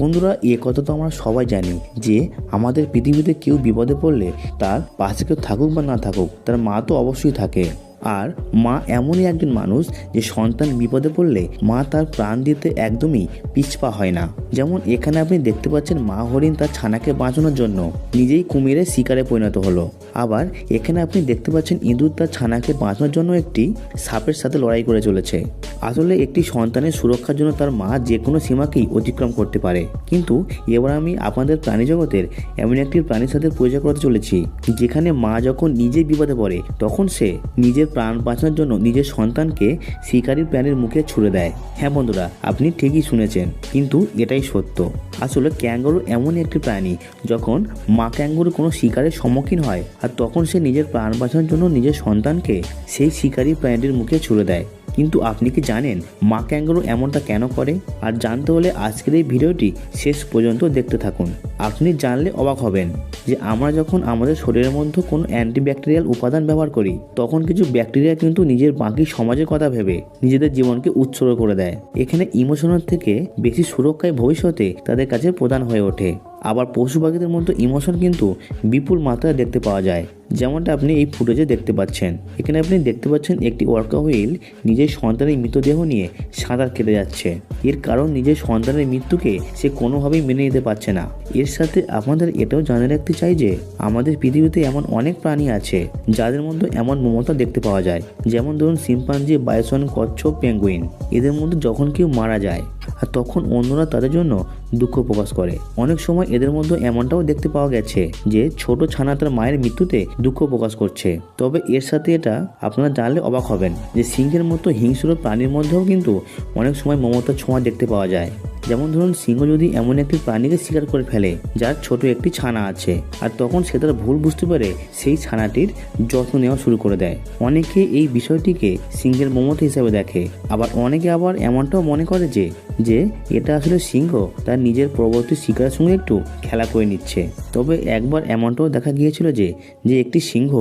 বন্ধুরা, এ কথা তো আমরা সবাই জানি যে আমাদের পৃথিবীতে কেউ বিপদে পড়লে তার পাশে কেউ থাকুক বা না থাকুক, তার মা তো অবশ্যই থাকে। আর মা এমনই একজন মানুষ যে সন্তান বিপদে পড়লে মা তার প্রাণ দিতে একদমই পিছপা হয় না। যেমন এখানে আপনি দেখতে পাচ্ছেন মা হরিণ তার ছানাকে বাঁচানোর জন্য নিজেই কুমিরের শিকারে পরিণত হলো। আবার এখানে আপনি দেখতে পাচ্ছেন ইঁদুর তার ছানাকে বাঁচানোর জন্য একটি সাপের সাথে লড়াই করে চলেছে। আসলে একটি সন্তানের সুরক্ষার জন্য তার মা যে কোনো সীমাকেই অতিক্রম করতে পারে। কিন্তু এবার আমি আপনাদের প্রাণী জগতের এমন একটি প্রাণীর সাথে পরিচয় করতে চলেছি, যেখানে মা যখন নিজে বিপদে পড়ে, তখন সে নিজের প্রাণ বাঁচানোর জন্য নিজের সন্তানকে শিকারী প্রাণীর মুখে ছুড়ে দেয়। হ্যাঁ বন্ধুরা, আপনি ঠিকই শুনেছেন, কিন্তু এটাই সত্য। আসলে ক্যাঙ্গারু এমন একটি প্রাণী, যখন মা ক্যাঙ্গারু কোনো শিকারের সম্মুখীন হয়, আর তখন সে নিজের প্রাণ বাঁচানোর জন্য নিজের সন্তানকে সেই শিকারি প্রাণীটির মুখে ছুড়ে দেয়। কিন্তু আপনি কি জানেন মা ক্যাঙ্গারু এমনটা কেন করে? আর জানতে হলে আজকের এই ভিডিওটি শেষ পর্যন্ত দেখতে থাকুন। আপনি জানলে অবাক হবেন যে আমরা যখন আমাদের শরীরের মধ্যে কোনো অ্যান্টিব্যাকটেরিয়াল উপাদান ব্যবহার করি, তখন কিছু ব্যাকটেরিয়া কিন্তু নিজের বাকি সমাজের কথা ভেবে নিজেদের জীবনকে উৎসর্গ করে দেয়। এখানে ইমোশনাল থেকে বেশি সুরক্ষায় ভবিষ্যতে তাদের কাছে প্রদান হয়ে ওঠে। আবার পশু পাখিদের মধ্যে ইমোশন কিন্তু বিপুল মাত্রায় দেখতে পাওয়া যায়। যেমনটা আপনি এই ফুটেজে দেখতে পাচ্ছেন। এখানে আপনি দেখতে পাচ্ছেন একটি ওয়ার্কা হুইল নিজের সন্তানের মৃতদেহ নিয়ে সাঁতার কেটে যাচ্ছে। এর কারণ নিজের সন্তানের মৃত্যুকে সে কোনোভাবেই মেনে নিতে পারছে না। এর সাথে আপনাদের এটাও জানে রাখতে চাই যে, আমাদের পৃথিবীতে এমন অনেক প্রাণী আছে যাদের মধ্যে এমন মমতা দেখতে পাওয়া যায়। যেমন ধরুন সিম্পাঞ্জি বায়োসন, কচ্ছপ, পেঙ্গুইন। এদের মধ্যে যখন কেউ মারা যায় আর তখন অন্যরা তাদের জন্য দুঃখ প্রকাশ করে। অনেক সময় এদের মধ্যে এমনটাও দেখতে পাওয়া গেছে যে, ছোট ছানা তার মায়ের মৃত্যুতে দুঃখ প্রকাশ করছে। তবে এর সাথে এটা আপনারা জানলে অবাক হবেন যে সিংহের মতো হিংস্র প্রাণীর মধ্যেও কিন্তু অনেক সময় মমতার ছোঁয়া দেখতে পাওয়া যায়। যেমন ধরুন সিংহ যদি এমন একটি প্রাণীকে শিকার করে ফেলে, যার ছোট একটি ছানা আছে, আর তখন সে তার ভুল বুঝতে পারে, সেই ছানাটির যত্ন নেওয়া শুরু করে দেয়। অনেকে এই বিষয়টিকে সিংহের মমতা হিসেবে দেখে। আবার অনেকে আবার এমনটাও মনে করে যে যে এটা আসলে সিংহ তার নিজের পরবর্তী শিকারের সঙ্গে একটু খেলা করে নিচ্ছে। তবে একবার এমনটাও দেখা গিয়েছিল যে যে একটি সিংহ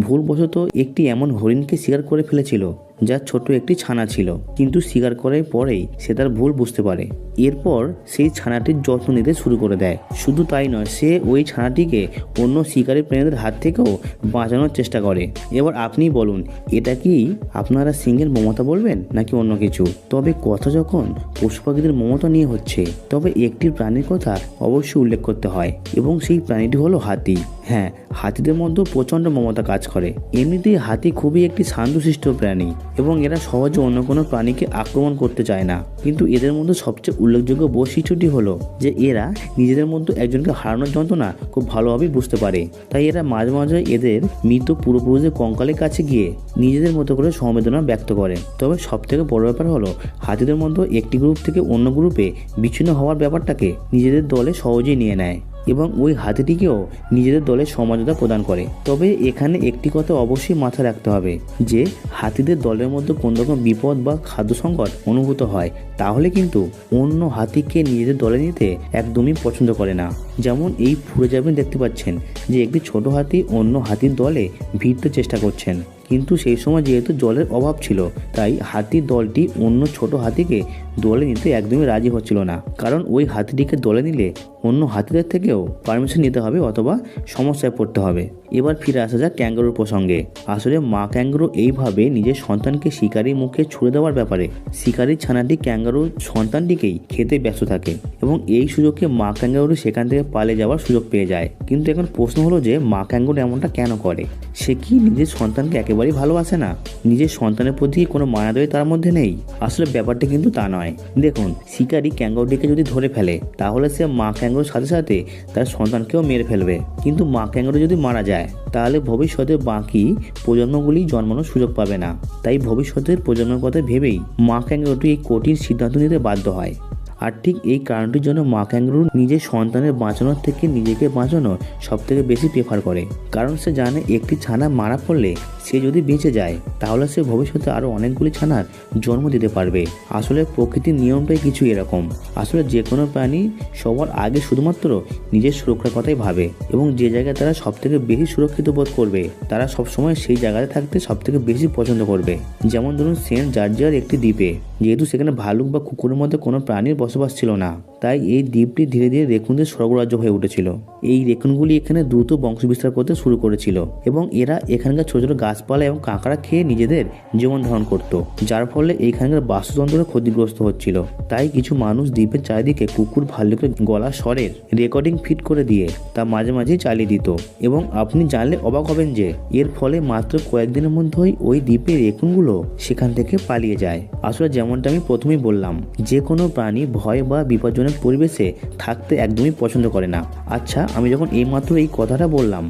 ভুলবশত একটি এমন হরিণকে শিকার করে ফেলেছিল যার ছোট একটি ছানা ছিল। কিন্তু শিকার করার পরেই সে তার ভুল বুঝতে পারে। এরপর সেই ছানাটির যত্ন নিতে শুরু করে দেয়। শুধু তাই নয়, সে ওই ছানাটিকে অন্য শিকারী প্রাণীদের হাত থেকেও বাঁচানোর চেষ্টা করে। এবার আপনি বলুন, এটা কি আপনারা সিংহের মমতা বলবেন নাকি অন্য কিছু? তবে কথা যখন পশু পাখিদের মমতা নিয়ে হচ্ছে, তবে একটি প্রাণীর কথা অবশ্যই উল্লেখ করতে হয়। এবং সেই প্রাণীটি হলো হাতি। হ্যাঁ হাতিদের মধ্যেও প্রচণ্ড মমতা কাজ করে। এমনিতেই হাতি খুবই একটি শান্তশিষ্ট প্রাণী এবং এরা সহজে অন্য কোনো প্রাণীকে আক্রমণ করতে চায় না। কিন্তু এদের মধ্যে সবচেয়ে উল্লেখযোগ্য বৈশিষ্ট্যটি হলো যে এরা নিজেদের মধ্যে একজনকে হারানোর যন্ত্রণা খুব ভালোভাবেই বুঝতে পারে। তাই এরা মাঝে মাঝে এদের মৃত পূর্বপুরুষের কঙ্কালের কাছে গিয়ে নিজেদের মতো করে সমবেদনা ব্যক্ত করে। তবে সবথেকে বড় ব্যাপার হলো, হাতিদের মধ্যে একটি গ্রুপ থেকে অন্য গ্রুপে বিচ্ছিন্ন হওয়ার ব্যাপারটাকে নিজেদের দলে সহজেই নিয়ে নেয়। এবং ওই হাতিটিকেও নিজেদের দলে সমঝোতা প্রদান করে। তবে এখানে একটি কথা অবশ্যই মাথায় রাখতে হবে, যে হাতিদের দলের মধ্যে কোন রকম বিপদ বা খাদ্য সংকট অনুভূত হয়, তাহলে কিন্তু অন্য হাতিকে নিজেদের দলে নিতে একদমই পছন্দ করে না। যেমন এই ফুটে যাবেন দেখতে পাচ্ছেন, যে একটি ছোট হাতি অন্য হাতির দলে ভিড়তে চেষ্টা করছেন। কিন্তু সেই সময় যেহেতু জলের অভাব ছিল, তাই হাতির দলটি অন্য ছোট হাতিকে দলে নিতে একদমই রাজি হচ্ছিল না। কারণ ওই হাতিটিকে দলে নিলে অন্য হাতিদের থেকেও পারমিশন নিতে হবে অথবা সমস্যায় পড়তে হবে। এবার ফিরে আসা যাক ক্যাঙ্গারুর প্রসঙ্গে। আসলে মা ক্যাঙ্গারু এইভাবে নিজের সন্তানকে শিকারির মুখে ছুড়ে দেওয়ার ব্যাপারে শিকারির ছানাটি ক্যাঙ্গারুর সন্তানটিকেই খেতে ব্যস্ত থাকে এবং এই সুযোগকে মা ক্যাঙ্গারু সেখান থেকে পালিয়ে যাওয়ার সুযোগ পেয়ে যায়। কিন্তু এখন প্রশ্ন হলো যে মা ক্যাঙ্গারু এমনটা কেন করে? সে কি নিজের সন্তানকে একেবারেই ভালোবাসে না? নিজের সন্তানের প্রতি কোনো মায়াদয় তার মধ্যে নেই? আসলে ব্যাপারটা কিন্তু তা নয়। দেখুন, শিকারি ক্যাঙ্গারুটিকে যদি ধরে ফেলে, তাহলে সে মা ক্যাঙ্গারুর সাথে সাথে তার সন্তানকেও মেরে ফেলবে। কিন্তু মা ক্যাঙ্গারু যদি মারা যায়, তাহলে ভবিষ্যতে বাকি প্রজন্মগুলি জন্মানোর সুযোগ পাবে না। তাই ভবিষ্যতের প্রজন্মের কথা ভেবেই মা ক্যাঙ্গারুটি এই কঠিন সিদ্ধান্ত নিতে বাধ্য হয়। আর ঠিক এই কারণটির জন্য মা ক্যাঙ্গারু নিজের সন্তানের বাঁচানোর থেকে নিজেকে বাঁচানো সব থেকে বেশি প্রেফার করে। কারণ সে জানে একটি ছানা মারা পড়লে সে যদি বেঁচে যায়, তাহলে সে ভবিষ্যতে আরও অনেকগুলি ছানার জন্ম দিতে পারবে। আসলে প্রকৃতির নিয়মটাই কিছু এরকম। আসলে যে কোনো প্রাণী সবার আগে শুধুমাত্র নিজের সুরক্ষার কথাই ভাবে এবং যে জায়গায় তারা সব থেকে বেশি সুরক্ষিত বোধ করবে, তারা সবসময় সেই জায়গাতে থাকতে সব থেকে বেশি পছন্দ করবে। যেমন ধরুন সেন্ট জর্জিয়ার একটি দ্বীপে। যেহেতু সেখানে ভালুক বা কুকুরের মধ্যে কোনো প্রাণীর বসবাস ছিল না। তাই এই দ্বীপটি ধীরে ধীরে রেকুনদের স্বর্গরাজ্য হয়ে উঠেছিল। এই রেকুনগুলি এখানে দ্রুত বংশ বিস্তার করতে শুরু করেছিল এবং এরা এখানকার ছোট ছোট গাছপালা এবং কাঁকড়া খেয়ে নিজেদের জীবন ধারণ করত, যার ফলে এইখানকার বাস্তুতন্ত্র ক্ষতিগ্রস্ত হচ্ছিল। তাই কিছু মানুষ দ্বীপের চারিদিকে কুকুর ভাল্লুকের গলা স্বরের রেকর্ডিং ফিট করে দিয়ে তা মাঝে মাঝেই চালিয়ে দিত এবং আপনি জানলে অবাক হবেন যে এর ফলে মাত্র কয়েকদিনের মধ্যেই ওই দ্বীপের রেকুনগুলো সেখান থেকে পালিয়ে যায়। আসলে যেমনটা আমি প্রথমেই বললাম, যে কোনো প্রাণী ভয় বা বিপজ্জনক পরিবেশে থাকতে একদমই পছন্দ করে না। আচ্ছা আমি যখন এইমাত্র এই কথাটা বললাম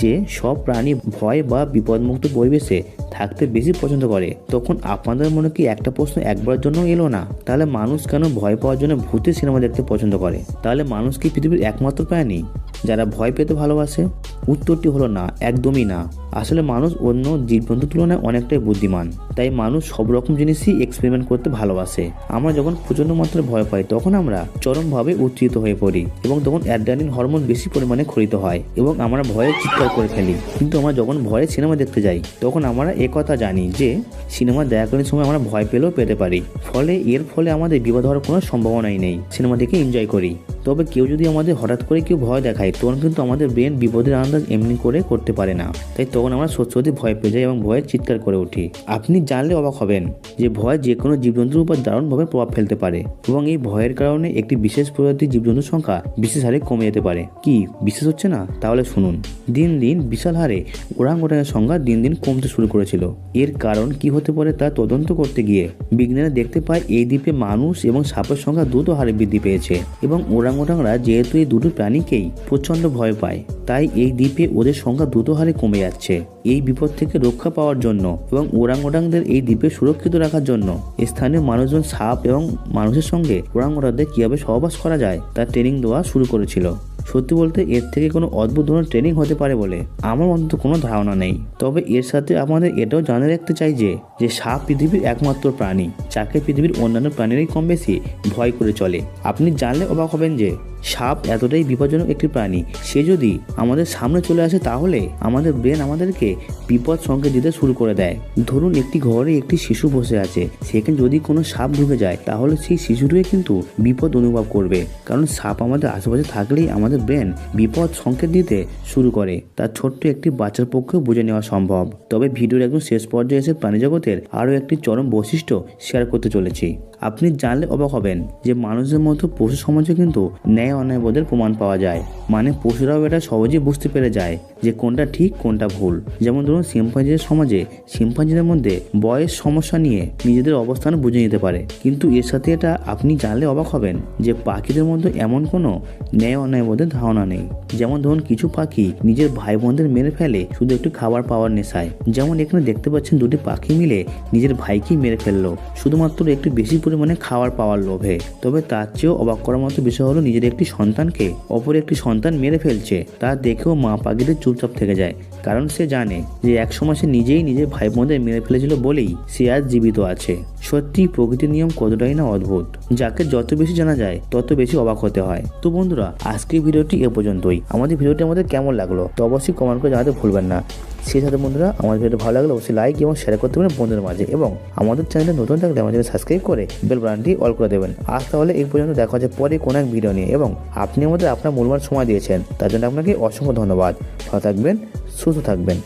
যে সব প্রাণী ভয় বা বিপদমুক্ত পরিবেশে থাকতে বেশি পছন্দ করে, তখন আপনাদের মনে কি একটা প্রশ্ন একবার জন্য এলো না? তাহলে মানুষ কেন ভয় পাওয়ার জন্য ভূতের সিনেমা দেখতে পছন্দ করে? তাহলে মানুষ কি পৃথিবীর একমাত্র প্রাণী? যারা ভয় পেতে ভালোবাসে, উত্তরটি হলো না, একদমই না। আসলে মানুষ অন্য জীবজন্তুর তুলনায় অনেকটাই বুদ্ধিমান। তাই মানুষ সব রকম জিনিসই এক্সপেরিমেন্ট করতে ভালোবাসে। আমরা যখন প্রচণ্ড মাত্রায় ভয় পাই, তখন আমরা চরমভাবে উত্তেজিত হয়ে পড়ি এবং তখন অ্যাড্রানিন হরমোন বেশি পরিমাণে খরিত হয় এবং আমরা ভয়ে চিৎকার করে ফেলি। কিন্তু আমরা যখন ভয়ে সিনেমা দেখতে যাই, তখন আমরা একথা জানি যে সিনেমা দেখাকালীন সময় আমরা ভয় পেলেও পেতে পারি। ফলে এর ফলে আমাদের বিপদ হওয়ার কোনো সম্ভাবনাই নেই। সিনেমা দেখে এনজয় করি। তবে কেউ যদি আমাদের হঠাৎ করে কেউ ভয় দেখায় তখন কিন্তু আমাদের ব্রেন বিপদের আন্দাজ এমনি করে করতে পারে না। তাই তখন আমরা সত্যি সত্যি ভয় পেয়ে যাই এবং ভয়ে চিৎকার করে উঠি। আপনি জানলে অবাক হবেন যে ভয় যে কোনো জীবজন্তুর উপর দারুণভাবে প্রভাব ফেলতে পারে এবং এই ভয়ের কারণে একটি বিশেষ প্রজাতির জীবজন্তুর সংখ্যা বিশেষ হারে কমে যেতে পারে। কি, বিশেষ হচ্ছে না? তাহলে শুনুন। দিন দিন বিশাল হারে ওরাং ওটাঙের সংখ্যা দিন দিন কমতে শুরু করেছিল। এর কারণ কি হতে পারে তা তদন্ত করতে গিয়ে বিজ্ঞানীরা দেখতে পায় এই দ্বীপে মানুষ এবং সাপের সংখ্যা দ্রুত হারে বৃদ্ধি পেয়েছে এবং ওরাংওটাংরা যেহেতু এই দুটো প্রাণীকেই প্রচণ্ড ভয় পায়। তাই এই দ্বীপে ওদের সংখ্যা দ্রুত হারে কমে যাচ্ছে। এই বিপদ থেকে রক্ষা পাওয়ার জন্য এবং ওরাং ওরাংদের এই দ্বীপে সুরক্ষিত রাখার জন্য স্থানীয় মানুষজন সাপ এবং মানুষের সঙ্গে ওরাংওটাংদের কীভাবে সহবাস করা যায় তার ট্রেনিং দেওয়া শুরু করেছিল। সত্যি বলতে এর থেকে কোনো অদ্ভুত ধরনের ট্রেনিং হতে পারে বলে আমার অন্তত কোনো ধারণা নেই। তবে এর সাথে আমাদের এটাও জানে রাখতে চাই যে যে সাপ পৃথিবীর একমাত্র প্রাণী, যাকে পৃথিবীর অন্যান্য প্রাণীরাই কম বেশি ভয় করে চলে। আপনি জানলে অবাক হবেন যে সাপ এতটাই বিপজ্জনক একটি প্রাণী, সে যদি আমাদের সামনে চলে আসে তাহলে আমাদের ব্রেন আমাদেরকে বিপদ সংকেত দিতে শুরু করে দেয়। ধরুন একটি ঘরে একটি শিশু বসে আছে, সেখানে যদি কোনো সাপ ঢুকে যায়, তাহলে সেই শিশুটিকে কিন্তু বিপদ অনুভব করবে। কারণ সাপ আমাদের আশেপাশে থাকলেই আমাদের ব্রেন বিপদ সংকেত দিতে শুরু করে। তার ছোট্ট একটি বাচ্চার পক্ষেও বুঝে নেওয়া সম্ভব। তবে ভিডিওর একদম শেষ পর্যায়ে এসে প্রাণী জগতের আরও একটি চরম বৈশিষ্ট্য শেয়ার করতে চলেছি। আপনি জানলে অবাক হবেন যে মানুষের মতো পশু সমাজে কিন্তু ন্যায় অন্যায় বোধের প্রমাণ পাওয়া যায়। মানে পশুরাও এটা সহজেই বুঝতে পেরে যায়। যে কোনটা ঠিক, কোনটা ভুল। যেমন ধরুন, শিম্পাঞ্জিদের সমাজে, শিম্পাঞ্জিদের মধ্যে বয়স সমস্যা নিয়ে নিজেদের অবস্থান বুঝে নিতে পারে। কিন্তু এর সাথে এটা আপনি জানলে অবাক হবেন যে পাখিদের মধ্যে এমন কোনো ন্যায় অন্যায় বোধের ধারণা নেই। যেমন ধরুন, কিছু পাখি নিজের ভাই বোনদের মেরে ফেলে শুধু একটু খাবার পাওয়ার নেশায়। যেমন এখানে দেখতে পাচ্ছেন দুটি পাখি মিলে নিজের ভাইকেই মেরে ফেলল, শুধুমাত্র একটু বেশি পরিমাণে খাবার পাওয়ার লোভে। তবে তার চেয়েও অবাক করার মতো বিষয় হলো, নিজের একটি সন্তানকে অপর একটি সন্তান মেরে ফেলছে। তা দেখেও মা পাখিদের চুপচাপ থেকে যায়। কারণ সে জানে যে একসময় সে নিজেই নিজের ভাই বোনদের মেরে ফেলেছিল বলেই সে আজ জীবিত আছে। সত্যি প্রকৃতির নিয়ম কতটাই না অদ্ভুত। যাকে যত বেশি জানা যায়, তত বেশি অবাক হতে হয়। তো বন্ধুরা, আজকের ভিডিওটি এ পর্যন্তই। আমাদের ভিডিওটি আমাদের কেমন লাগল, তো অবশ্যই কমেন্ট করে জানাতে ভুলবেন না। সেই সাথে বন্ধুরা, আমার ভিডিও ভালো লাগলে অবশ্যই লাইক এবং শেয়ার করতে পারেন বন্ধুদের মাঝে এবং আমাদের চ্যানেলে নতুন থাকলে আমাদের সাবস্ক্রাইব করে বেল বাটনটি অল করে দেবেন। আজ তাহলে এই পর্যন্ত, দেখা হচ্ছে পরে কোনো এক ভিডিও নিয়ে এবং আপনি আমাদের আপনার মূল্যবান সময় দিয়েছেন, তার জন্য আপনাকে অসংখ্য ধন্যবাদ। ভালো থাকবেন, সুস্থ থাকবেন।